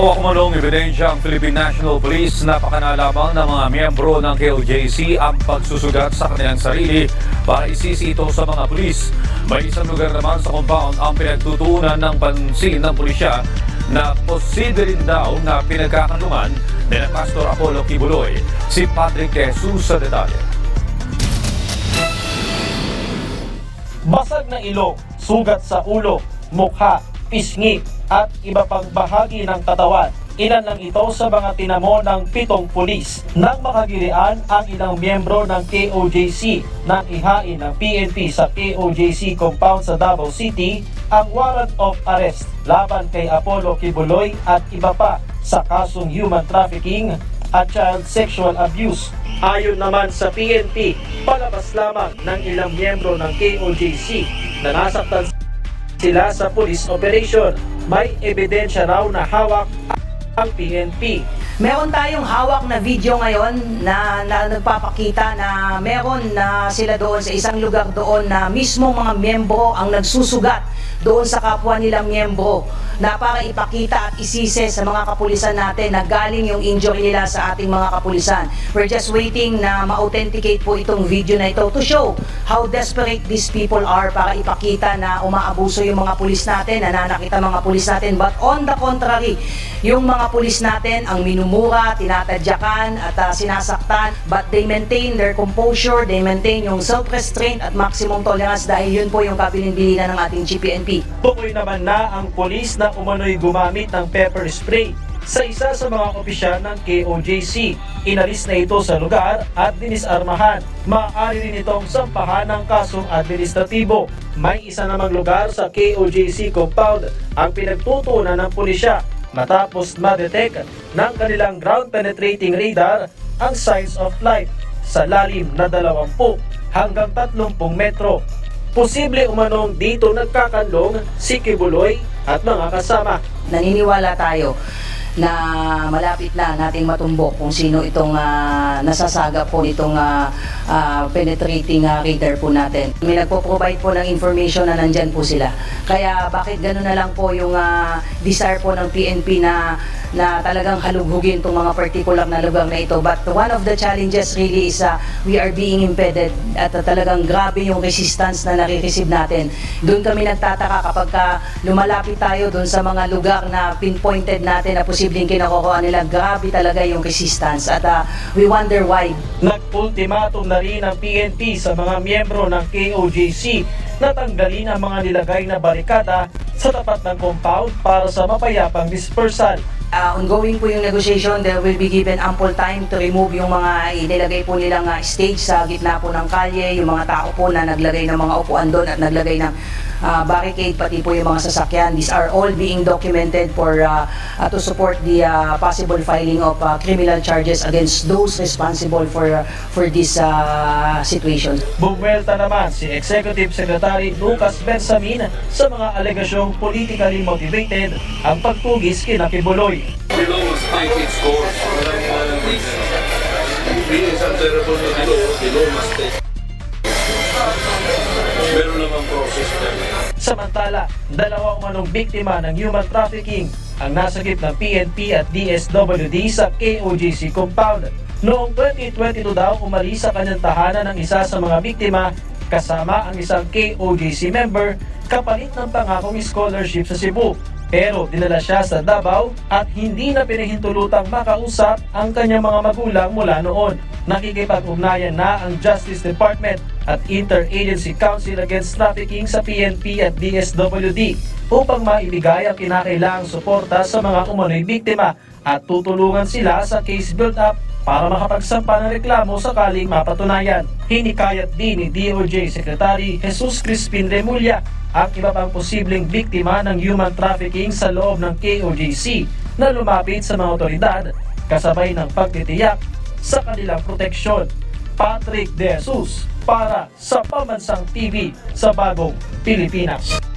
O kumalong ebidensya ang Philippine National Police na pakanalaman ng mga miyembro ng KOJC ang pagsusugat sa kanilang sarili para isisi ito sa mga pulis. May isang lugar naman sa compound ang pinagtutuunan ng pansin ng pulisya na posible rin daw na pinagkakanungan ni Pastor Apollo Kibuloy. Si Patrick Jesus sa detalye. Basag na ilong, sugat sa ulo, mukha, pisngi, at iba pang bahagi ng katawan. Ilan lang ito sa mga tinamo ng pitong pulis. Nang makagirian ang ilang miyembro ng KOJC nang ihain ng PNP sa KOJC compound sa Davao City ang warrant of arrest laban kay Apollo Kibuloy at iba pa sa kasong human trafficking at child sexual abuse. Ayon naman sa PNP, palabas lamang ng ilang miyembro ng KOJC na nasaktan sila sa police operation. May ebidensya raw na hawak ang PNP. Meron tayong hawak na video ngayon na, na nagpapakita na meron na sila doon sa isang lugar doon na mismo mga miyembro ang nagsusugat doon sa kapwa nilang miyembro na para ipakita at isise sa mga kapulisan natin na galing yung injury nila sa ating mga kapulisan. We're just waiting na ma-authenticate po itong video na ito to show how desperate these people are para ipakita na umaabuso yung mga pulis natin, nananakit ang mga pulis natin. But on the contrary, yung mga pulis natin ang minumura, tinatadyakan at ah, sinasaktan but they maintain their composure, they maintain yung self-restraint at maximum tolerance dahil yun po yung kabilin-bilinan ng ating GPNP. Tukoy naman na ang polis na umano'y gumamit ng pepper spray sa isa sa mga opisyal ng KOJC. Inalis na ito sa lugar at dinisarmahan. Maaari rin itong sampahan ng kasong administratibo. May isa namang lugar sa KOJC compound ang pinagtutunan ng pulisya matapos ma-detect ng kanilang ground penetrating radar ang signs of life sa lalim na 20 hanggang 30 metro. Posible umanong dito nagkakanlong si Kibuloy at mga kasama. naniniwala tayo na malapit na nating matumbok kung sino itong ah, nasasaga po nitong ah, ah, penetrating ah, radar po natin. May nagpo-provide po ng information na nandyan po sila. Kaya bakit gano'n na lang po yung ah, desire po ng PNP na na talagang halughugin itong mga particular na lugar na ito. But one of the challenges really is ah, we are being impeded at ah, talagang grabe yung resistance na nare-receive natin. Doon kami nagtataka kapag ka lumalapit tayo doon sa mga lugar na pinpointed natin na posibleng kinakukuha nila, grabe talaga yung resistance. At ah, we wonder why. Nag-ultimatum na rin ang PNP sa mga miyembro ng KOJC na tanggalin ang mga nilagay na barikada sa tapat ng compound para sa mapayapang dispersal. Uh, ongoing po yung negotiation, there will be given ample time to remove yung mga inilagay po nilang uh, stage sa gitna po ng kalye, yung mga tao po na naglagay ng mga upuan doon at naglagay ng uh, barricade, pati po yung mga sasakyan. These are all being documented for uh, uh, to support the uh, possible filing of uh, criminal charges against those responsible for uh, for this uh, situation. Bumwelta naman si Executive Secretary Lucas Bensamin sa mga alegasyong politically motivated ang pagtugis kina Kibuloy. Law must take its course. He is answerable to the law. The law must take. Meron namang process. Samantala, dalawa umanong biktima ng human trafficking ang nasagip ng PNP at DSWD sa KOGC compound. Noong 2022 daw umalis sa kanyang tahanan ng isa sa mga biktima kasama ang isang KOGC member kapalit ng pangakong scholarship sa Cebu. Pero dinala siya sa Davao at hindi na pinahintulutang makausap ang kanyang mga magulang mula noon. Nakikipag-ugnayan na ang Justice Department at Interagency Council Against Trafficking sa PNP at DSWD upang maibigay ang kinakailangang suporta sa mga umano'y biktima at tutulungan sila sa case build-up para makapagsampa ng reklamo sakaling mapatunayan. Hinikayat din ni DOJ Secretary Jesus Crispin Remulla ang iba pang posibleng biktima ng human trafficking sa loob ng KOJC na lumapit sa mga otoridad kasabay ng pagtitiyak sa kanilang proteksyon. Patrick De Jesus para sa Pamansang TV sa Bagong Pilipinas.